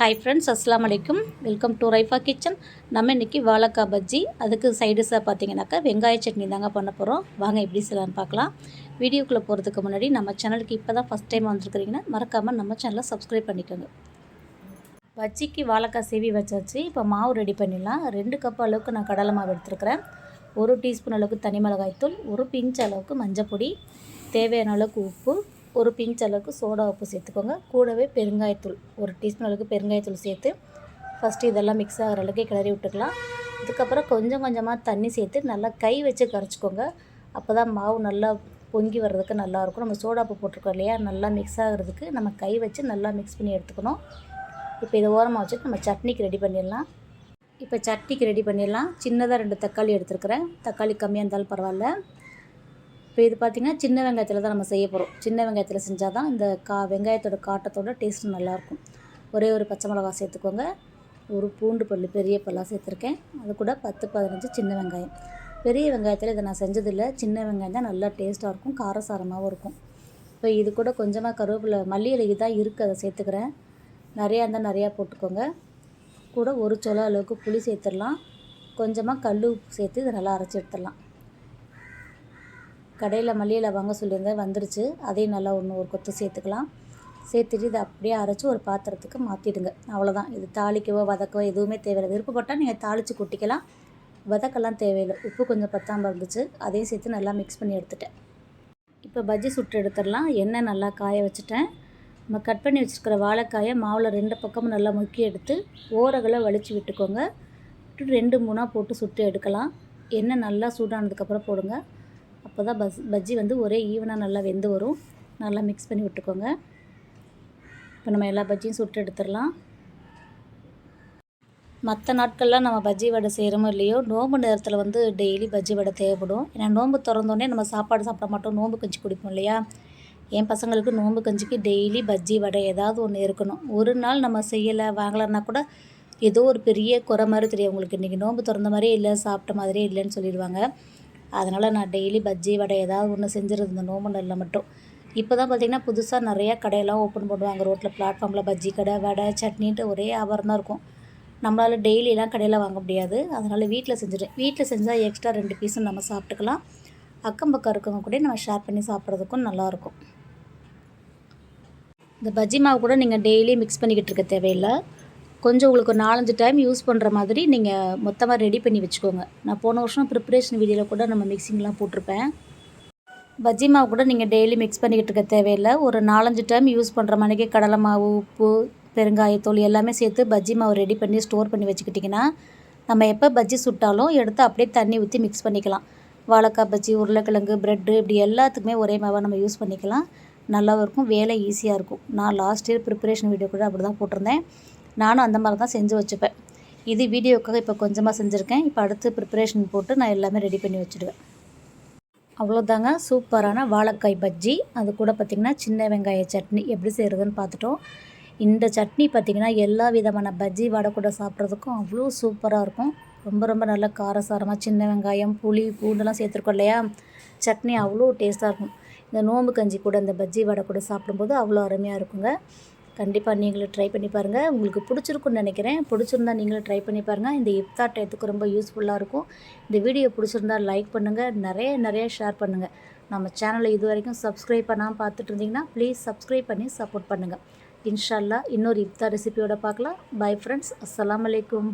Hi friends அஸ்லாம் வலைக்கும் welcome to Raifa kitchen நம்ம இன்றைக்கி வாழைக்காய் பஜ்ஜி. அதுக்கு சைடிஷாக பார்த்தீங்கன்னாக்கா வெங்காய சட்னி தாங்க பண்ண போகிறோம் வாங்க எப்படி செய்யலாம்னு பார்க்கலாம். வீடியோக்குள்ளே போகிறதுக்கு முன்னாடி நம்ம சேனலுக்கு இப்போ தான் ஃபஸ்ட் டைம் வந்துருக்குறீங்கன்னா மறக்காமல் நம்ம சேனலை சப்ஸ்கிரைப் பண்ணிக்கோங்க. பஜ்ஜிக்கு வாழைக்காய் சீவி வச்சாச்சு. இப்போ மாவு ரெடி பண்ணிடலாம். ரெண்டு கப் அளவுக்கு நான் கடலை மாவு எடுத்துருக்கிறேன். ஒரு டீஸ்பூன் அளவுக்கு தனி மிளகாய்த்தூள் ஒரு பிஞ்ச் அளவுக்கு மஞ்சள் பொடி தேவையான அளவுக்கு உப்பு ஒரு பிஞ்ச் அளவுக்கு சோடா உப்பு சேர்த்துக்கோங்க. கூடவே பெருங்காயத்தூள் ஒரு டீஸ்பூன் அளவுக்கு பெருங்காயத்தூள் சேர்த்து ஃபஸ்ட்டு இதெல்லாம் மிக்ஸ் ஆகிற அளவுக்கு கிளறி விட்டுக்கலாம். அதுக்கப்புறம் கொஞ்சம் கொஞ்சமாக தண்ணி சேர்த்து நல்லா கை வச்சு கரைச்சிக்கோங்க. அப்போ தான் மாவு நல்லா பொங்கி வர்றதுக்கு நல்லாயிருக்கும். நம்ம சோடா உப்பு போட்டிருக்கோம் இல்லையா? நல்லா மிக்ஸ் ஆகிறதுக்கு நம்ம கை வச்சு நல்லா மிக்ஸ் பண்ணி எடுத்துக்கணும். இப்போ இதை ஓரமாக வச்சுட்டு நம்ம சட்னிக்கு ரெடி பண்ணிடலாம். இப்போ சட்னிக்கு ரெடி பண்ணிடலாம். சின்னதாக ரெண்டு தக்காளி எடுத்துருக்குறேன். தக்காளி கம்மியாக இருந்தாலும் பரவாயில்ல. இப்போ இது பார்த்திங்கன்னா சின்ன வெங்காயத்தில் தான் நம்ம செய்ய போகிறோம் சின்ன வெங்காயத்தில் செஞ்சால் தான் இந்த கா வெங்காயத்தோட காட்டத்தோட டேஸ்ட்டும் நல்லாயிருக்கும் ஒரே ஒரு பச்சை மிளகா சேர்த்துக்கோங்க. ஒரு பூண்டு பல் பெரிய பல்லாக சேர்த்துருக்கேன். அது கூட பத்து பதினஞ்சு சின்ன வெங்காயம். பெரிய வெங்காயத்தில் இதை நான் செஞ்சதில்லை. சின்ன வெங்காயம் தான் நல்லா டேஸ்ட்டாக இருக்கும் காரசாரமாகவும் இருக்கும். இப்போ இது கூட கொஞ்சமாக கருவேப்பிலை மல்லி இலை தான் இருக்குது அதை சேர்த்துக்கிறேன். நிறையா இருந்தால் நிறையா போட்டுக்கோங்க. கூட ஒரு சொல அளவுக்கு புளி சேர்த்துடலாம். கொஞ்சமாக கல் உப்பு சேர்த்து இதை நல்லா அரைச்சி எடுத்துடலாம். கடையில் மல்லியில் வாங்க சொல்லியிருந்தேன் வந்துருச்சு. அதையும் நல்லா ஒன்று ஒரு கொத்து சேர்த்துக்கலாம். சேர்த்துட்டு இதை அப்படியே அரைச்சி ஒரு பாத்திரத்துக்கு மாற்றிடுங்க அவ்வளோதான் இது தாளிக்கவோ வதக்கவோ எதுவுமே தேவையில்லை. விருப்பப்பட்டால் நீங்கள் தாளித்து கொட்டிக்கலாம். வதக்கெல்லாம் தேவையில்லை. உப்பு கொஞ்சம் பத்தாமல் இருந்துச்சு. அதையும் சேர்த்து நல்லா மிக்ஸ் பண்ணி எடுத்துட்டேன். இப்போ பஜ்ஜி சுட்டு எடுத்துடலாம். எண்ணெய் நல்லா காய வச்சுட்டேன். நம்ம கட் பண்ணி வச்சுருக்கிற வாழைக்காயை மாவில் ரெண்டு பக்கமும் நல்லா முக்கி எடுத்து ஓரகளை வலிச்சு விட்டுக்கோங்க. விட்டு ரெண்டு மூணாக போட்டு சுட்டு எடுக்கலாம். எண்ணெய் நல்லா சூடானதுக்கப்புறம் போடுங்க. அப்போ தான் பஸ் பஜ்ஜி வந்து ஒரே ஈவனாக நல்லா வெந்து வரும். நல்லா மிக்ஸ் பண்ணி விட்டுக்கோங்க. இப்போ நம்ம எல்லா பஜ்ஜியும் சுட்டு எடுத்துடலாம். மற்ற நாட்கள்லாம் நம்ம பஜ்ஜி வடை செய்கிறோமோ இல்லையோ நோம்பு நேரத்தில் வந்து டெய்லி பஜ்ஜி வடை தேவைப்படும். ஏன்னா நோம்பு திறந்தோடனே நம்ம சாப்பாடு சாப்பிட மாட்டோம் நோம்பு கஞ்சி குடிப்போம் இல்லையா? என் பசங்களுக்கு நோம்பு கஞ்சிக்கு டெய்லி பஜ்ஜி வடை ஏதாவது ஒன்று இருக்கணும். ஒரு நாள் நம்ம செய்யலை வாங்கலைன்னா கூட ஏதோ ஒரு பெரிய குறை மாதிரி தெரியும் உங்களுக்கு இன்றைக்கி நோம்பு திறந்த மாதிரியே இல்லை சாப்பிட்ட மாதிரியே இல்லைன்னு சொல்லிடுவாங்க. அதனால் நான் டெய்லி பஜ்ஜி வடை ஏதாவது ஒன்று செஞ்சுருந்தேன் இந்த நோம்பு நாளில் மட்டும். இப்போ தான் பார்த்திங்கன்னா புதுசாக நிறையா கடையெல்லாம் ஓப்பன் பண்ணுவாங்க. ரோட்டில் பிளாட்ஃபார்மில் பஜ்ஜி கடை வடை சட்னின்ட்டு ஒரே வியாபாரம் தான் இருக்கும். நம்மளால் டெய்லியெலாம் கடையில் வாங்க முடியாது. அதனால் வீட்டில் செஞ்சுட்டேன் வீட்டில் செஞ்சால் எக்ஸ்ட்ரா ரெண்டு பீஸும் நம்ம சாப்பிட்டுக்கலாம். அக்கம் பக்கம் இருக்கவங்க கூட நம்ம ஷேர் பண்ணி சாப்பிட்றதுக்கும் நல்லாயிருக்கும் இந்த பஜ்ஜி மாவு கூட நீங்கள் டெய்லி மிக்ஸ் பண்ணிக்கிட்டு இருக்க தேவையில்லை. கொஞ்சம் உங்களுக்கு ஒரு நாலஞ்சு டைம் யூஸ் பண்ணுற மாதிரி நீங்கள் மொத்தமாக ரெடி பண்ணி வச்சுக்கோங்க. நான் போன வருஷம் ப்ரிப்ரேஷன் வீடியோவில் கூட நம்ம மிக்சிங்லாம் போட்டிருப்பேன். பஜ்ஜி மாவு கூட நீங்கள் டெய்லி மிக்ஸ் பண்ணிக்கிட்டு இருக்க தேவையில்லை. ஒரு நாலஞ்சு டைம் யூஸ் பண்ணுற மாதிரிக்கே கடலை மாவு உப்பு பெருங்காயத்தூள் எல்லாமே சேர்த்து பஜ்ஜி மாவு ரெடி பண்ணி ஸ்டோர் பண்ணி வச்சுக்கிட்டிங்கன்னா நம்ம எப்போ பஜ்ஜி சுட்டாலும் எடுத்து அப்படியே தண்ணி ஊற்றி மிக்ஸ் பண்ணிக்கலாம். வாழைக்காய் பஜ்ஜி உருளைக்கிழங்கு ப்ரெட்டு இப்படி எல்லாத்துக்குமே ஒரே மாவாக நம்ம யூஸ் பண்ணிக்கலாம். நல்லாவும் இருக்கும் வேலை ஈஸியாக இருக்கும். நான் லாஸ்ட் இயர் ப்ரிப்பரேஷன் வீடியோ கூட அப்படி தான் போட்டிருந்தேன். நானும் அந்த மாதிரி தான் செஞ்சு வச்சுப்பேன். இது வீடியோக்காக இப்போ கொஞ்சமாக செஞ்சுருக்கேன். இப்போ அடுத்து ப்ரிப்பரேஷன் போட்டு நான் எல்லாமே ரெடி பண்ணி வச்சுடுவேன். அவ்வளோதாங்க. சூப்பரான வாழைக்காய் பஜ்ஜி. அது கூட பார்த்திங்கன்னா சின்ன வெங்காய சட்னி. எப்படி செய்கிறதுன்னு பார்த்துட்டோம். இந்த சட்னி பார்த்திங்கன்னா எல்லா விதமான பஜ்ஜி வடை கூட சாப்பிட்றதுக்கும் அவ்வளோ சூப்பராக இருக்கும். ரொம்ப ரொம்ப நல்ல காரசாரமாக சின்ன வெங்காயம் புளி பூண்டெல்லாம் சேர்த்துருக்கோம் இல்லையா? சட்னி அவ்வளோ டேஸ்ட்டாக இருக்கும். இந்த நோம்பு கஞ்சி கூட இந்த பஜ்ஜி வடை கூட சாப்பிடும்போது அவ்வளோ அருமையாக இருக்குங்க. கண்டிப்பாக நீங்களும் ட்ரை பண்ணி பாருங்கள் உங்களுக்கு பிடிச்சிருக்குன்னு நினைக்கிறேன். பிடிச்சிருந்தா நீங்களும் ட்ரை பண்ணி பாருங்கள் இந்த இஃப்தார் டயத்துக்கு ரொம்ப யூஸ்ஃபுல்லாக இருக்கும். இந்த வீடியோ பிடிச்சிருந்தா லைக் பண்ணுங்கள் நிறைய நிறைய ஷேர் பண்ணுங்கள் நம்ம சேனலை இது வரைக்கும் சப்ஸ்கிரைப் பண்ணாமல் பார்த்துட்டு இருந்தீங்கன்னா ப்ளீஸ் சப்ஸ்கிரைப் பண்ணி சப்போர்ட் பண்ணுங்கள் இன்ஷால்லா இன்னொரு இஃப்தார் ரெசிபியோட பார்க்கலாம். பை ஃப்ரெண்ட்ஸ் அஸ்லாம் வலைக்கும்